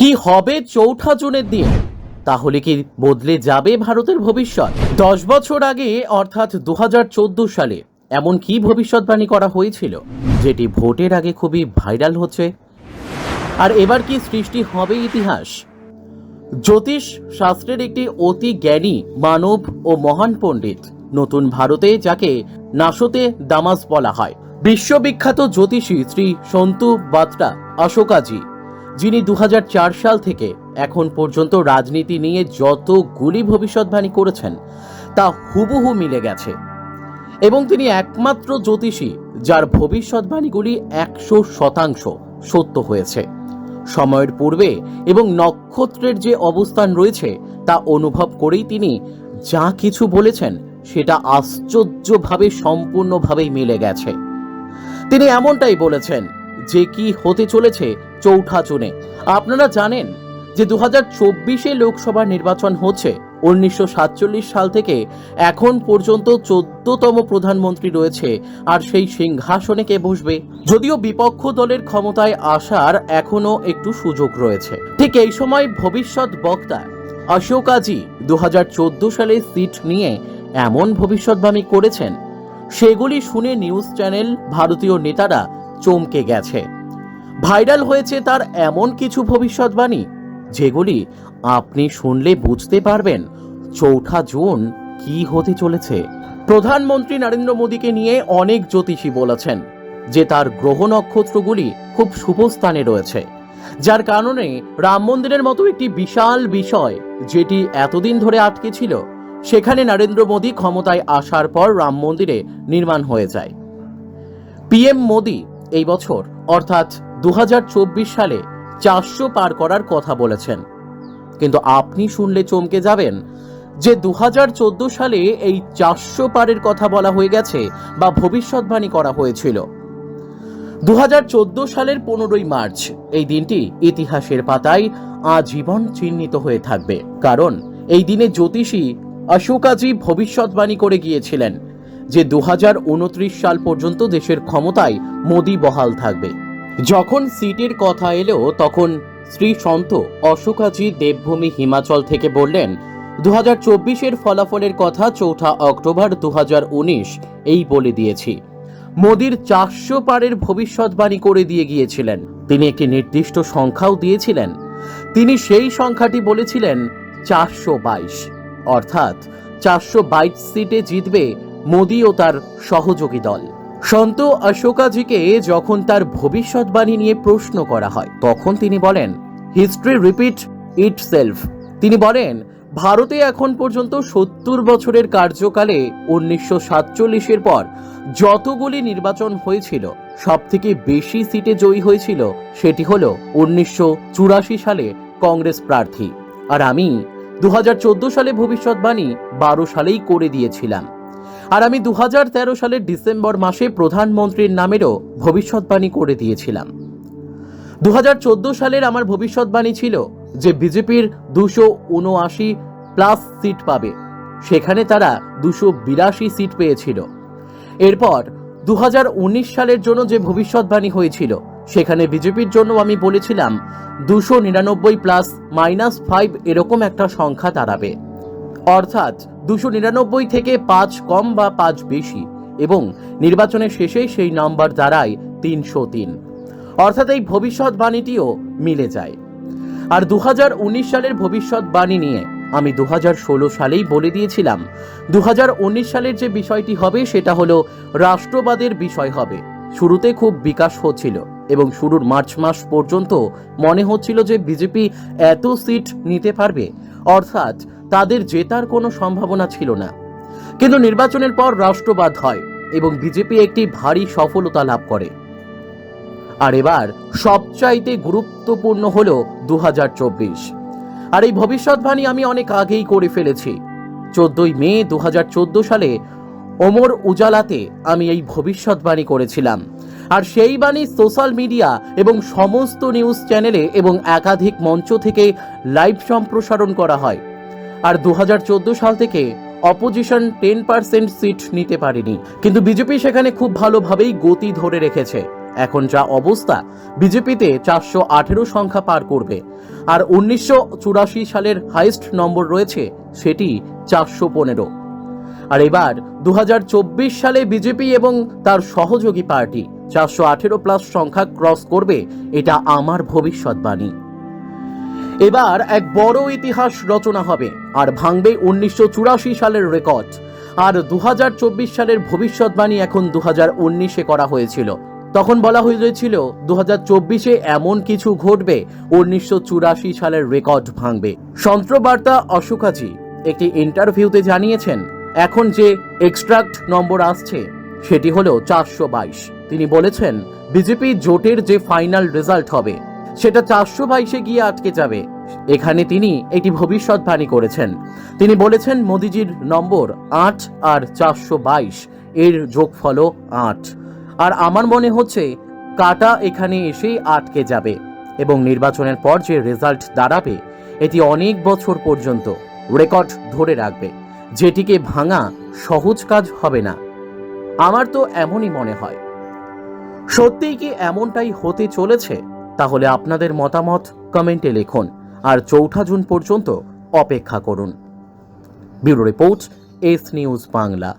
কি হবে চৌঠা জুনের দিন? তাহলে কি বদলে যাবে ভারতের ভবিষ্যৎ? দশ বছর আগে, অর্থাৎ দু হাজার চোদ্দ সালে, এমন কি ভবিষ্যৎবাণী করা হয়েছিল? যেটি ভোটের আগে খুবই ভাইরাল হচ্ছে। আর এবার কি সৃষ্টি হবে ইতিহাস? জ্যোতিষ শাস্ত্রের একটি অতি জ্ঞানী, মানব ও মহান পণ্ডিত, নতুন ভারতে যাকে নাসতে দামাস বলা হয়। বিশ্ববিখ্যাত জ্যোতিষী শ্রী সন্তু বাত্রা অশোকাজি যিনি দু হাজার চার সাল থেকে এখন পর্যন্ত রাজনীতি নিয়ে যতগুলি ভবিষ্যৎবাণী করেছেন, তা হুবহু মিলে গেছে। এবং তিনি একমাত্র জ্যোতিষী, যার ভবিষ্যৎবাণীগুলি একশো শতাংশ সত্য হয়েছে। সময়ের পূর্বে এবং নক্ষত্রের যে অবস্থান রয়েছে, তা অনুভব করেই তিনি যা কিছু বলেছেন, সেটা আশ্চর্যভাবে সম্পূর্ণভাবেই মিলে গেছে। তিনি এমনটাই বলেছেন, যে কি হতে চলেছে চৌঠা চুনে আপনারা জানেন যে দু হাজার চব্বিশে লোকসভা নির্বাচন হচ্ছে। উনিশশো সাতচল্লিশ সাল থেকে এখন পর্যন্ত চোদ্দতম প্রধানমন্ত্রী রয়েছে, আর সেই সিংহাসনে কে বসবে? যদিও বিপক্ষ দলের ক্ষমতায় আসার এখনও একটু সুযোগ রয়েছে। ঠিক এই সময় ভবিষ্যৎ বক্তা অশোকাজি দু সালে সিট নিয়ে এমন ভবিষ্যৎবাণী করেছেন, সেগুলি শুনে নিউজ চ্যানেল ভারতীয় নেতারা চমকে গেছে। ভাইরাল হয়েছে তার এমন কিছু ভবিষ্যৎবাণী, যেগুলি আপনি শুনলে বুঝতে পারবেন চৌঠা জুন কি হতে চলেছে। প্রধানমন্ত্রী নরেন্দ্র মোদীকে নিয়ে অনেক জ্যোতিষী বলেছেন যে তার গ্রহ নক্ষত্রগুলি খুব শুভ স্থানে রয়েছে, যার কারণে রাম মন্দিরের মতো একটি বিশাল বিষয় যেটি এতদিন ধরে আটকে ছিল, সেখানে নরেন্দ্র মোদী ক্ষমতায় আসার পর রাম মন্দিরে নির্মাণ হয়ে যায়। পিএম মোদী এই বছর, অর্থাৎ দু হাজার চব্বিশ সালে চারশো পার করার কথা বলেছেন। কিন্তু আপনি শুনলে চমকে যাবেন যে দু হাজার চোদ্দ সালে এই চারশো পারের কথা বলা হয়ে গেছে বা ভবিষ্যৎবাণী করা হয়েছিল। দু হাজার চোদ্দ সালের পনেরোই মার্চ, এই দিনটি ইতিহাসের পাতায় আজীবন চিহ্নিত হয়ে থাকবে। কারণ এই দিনে জ্যোতিষী অশোকাজি ভবিষ্যৎবাণী করে গিয়েছিলেন যে দু হাজার উনত্রিশ সাল পর্যন্ত দেশের ক্ষমতায় মোদি বহাল থাকবে। যখন সিটের কথা এলো, তখন শ্রী সন্ত অশোকাজি দেবভূমি হিমাচল থেকে বললেন দু হাজার চব্বিশের ফলাফলের কথা চৌঠা অক্টোবর দু হাজার উনিশ, এই বলে দিয়েছি। মোদির চারশো পারের ভবিষ্যৎবাণী করে দিয়ে গিয়েছিলেন। তিনি একটি নির্দিষ্ট সংখ্যাও দিয়েছিলেন। তিনি সেই সংখ্যাটি বলেছিলেন, চারশো বাইশ। অর্থাৎ চারশো বাইশ সিটে জিতবে মোদি ও তার সহযোগী দল। সন্ত অশোকাজিকে যখন তার ভবিষ্যৎবাণী নিয়ে প্রশ্ন করা হয়, তখন তিনি বলেন হিস্ট্রি রিপিট ইট সেলফ তিনি বলেন, ভারতে এখন পর্যন্ত সত্তর বছরের কার্যকালে উনিশশো সাতচল্লিশের পর যতগুলি নির্বাচন হয়েছিল সব থেকে বেশি সিটে জয়ী হয়েছিল সেটি হল উনিশশো চুরাশি সালে কংগ্রেস প্রার্থী। আর আমি দু হাজার চোদ্দ সালে ভবিষ্যৎবাণী বারো সালেই করে দিয়েছিলাম। আর আমি দু হাজার তেরো সালের ডিসেম্বর মাসে প্রধানমন্ত্রীর নামেরও ভবিষ্যৎবাণী করে দিয়েছিলাম। দু হাজার চোদ্দ সালের আমার ভবিষ্যৎবাণী ছিল যে বিজেপির দুশো উনআশি প্লাস সিট পাবে। সেখানে তারা দুশো বিরাশি সিট পেয়েছিল। এরপর দু হাজার উনিশ সালের জন্য যে ভবিষ্যৎবাণী হয়েছিল, সেখানে বিজেপির জন্য আমি বলেছিলাম, দুশো নিরানব্বই প্লাস মাইনাস ফাইভ এরকম একটা সংখ্যা দাঁড়াবে। অর্থাৎ দুশো নিরানব্বই থেকে পাঁচ কম বা পাঁচ বেশি, এবং নির্বাচনের শেষে সেই নাম্বার দাঁড়ায় তিনশো তিন। অর্থাৎ এই ভবিষ্যৎবাণীটিও মিলে যায়। আর দুহাজার উনিশ সালের ভবিষ্যৎবাণী নিয়ে আমি দুহাজার ষোলো সালেই বলে দিয়েছিলাম দু হাজার উনিশ সালের যে বিষয়টি হবে সেটা হলো রাষ্ট্রবাদের বিষয় হবে। শুরুতে খুব বিকাশ হচ্ছিল এবং শুরুর মার্চ মাস পর্যন্ত মনে হচ্ছিল যে বিজেপি এত সিট নিতে পারবে। অর্থাৎ তাদের জেতার কোনো সম্ভাবনা ছিল না। কিন্তু নির্বাচনের পর রাষ্ট্রবাদ হয় এবং বিজেপি একটি ভারী সফলতা লাভ করে। আর এবার সবচাইতে গুরুত্বপূর্ণ হল দু হাজার চব্বিশ। আর এই ভবিষ্যৎবাণী আমি অনেক আগেই করে ফেলেছি। চোদ্দই মে দু হাজার চোদ্দ সালে ওমর উজালাতে আমি এই ভবিষ্যৎবাণী করেছিলাম। আর সেই বাণী সোশ্যাল মিডিয়া এবং সমস্ত নিউজ চ্যানেলে এবং একাধিক মঞ্চ থেকে লাইভ সম্প্রসারণ করা হয়। আর দু হাজার চোদ্দ সাল থেকে অপোজিশন টেন পার্সেন্ট সিট নিতে পারেনি। কিন্তু বিজেপি সেখানে খুব ভালোভাবেই গতি ধরে রেখেছে। এখন যা অবস্থা, বিজেপিতে চারশো আঠেরো সংখ্যা পার করবে। আর উনিশশো চুরাশি সালের হাইস্ট নম্বর রয়েছে, সেটি চারশো পনেরো। আর এবার দু হাজার চব্বিশ সালে বিজেপি এবং তার সহযোগী পার্টি চারশো আঠেরো প্লাস সংখ্যা ক্রস করবে, এটা আমার ভবিষ্যৎবাণী। এবার এক বড় ইতিহাস রচনা হবে আর ভাঙবে উনিশশো চুরাশি সালের রেকর্ড। আর দুহাজার চব্বিশ সালের ভবিষ্যৎবাণী এখন দু উনিশে করা হয়েছিল। তখন বলা হয়েছিল দু হাজার চব্বিশে এমন কিছু ঘটবে, উনিশশো চুরাশি সালের রেকর্ড ভাঙবে। সন্ত্রবার্তা অশোকাজি একটি ইন্টারভিউতে জানিয়েছেন, এখন যে এক্সট্রাক্ট নম্বর আসছে, সেটি হলো চারশো তিনি বলেছেন, বিজেপি জোটের যে ফাইনাল রেজাল্ট হবে সেটা চারশো বাইশে গিয়ে আটকে যাবে। এখানে তিনি একটি ভবিষ্যৎবাণী করেছেন। তিনি বলেছেন, মোদিজির নম্বর আট আর চারশো বাইশ। এর যোগফলও আট। আর আমার মনে হচ্ছে, কাটা এখানে এসেই আটকে যাবে এবং নির্বাচনের পর যে রেজাল্ট দাঁড়াবে, এটি অনেক বছর পর্যন্ত রেকর্ড ধরে রাখবে। যেটিকে ভাঙা সহজ কাজ হবে না। আমার তো এমনই মনে হয়। সত্যিই কি এমনটাই হতে চলেছে? তাহলে আপনাদের মতামত কমেন্টে লিখুন আর চৌঠা জুন পর্যন্ত অপেক্ষা করুন। Bureau report, S news Bangla.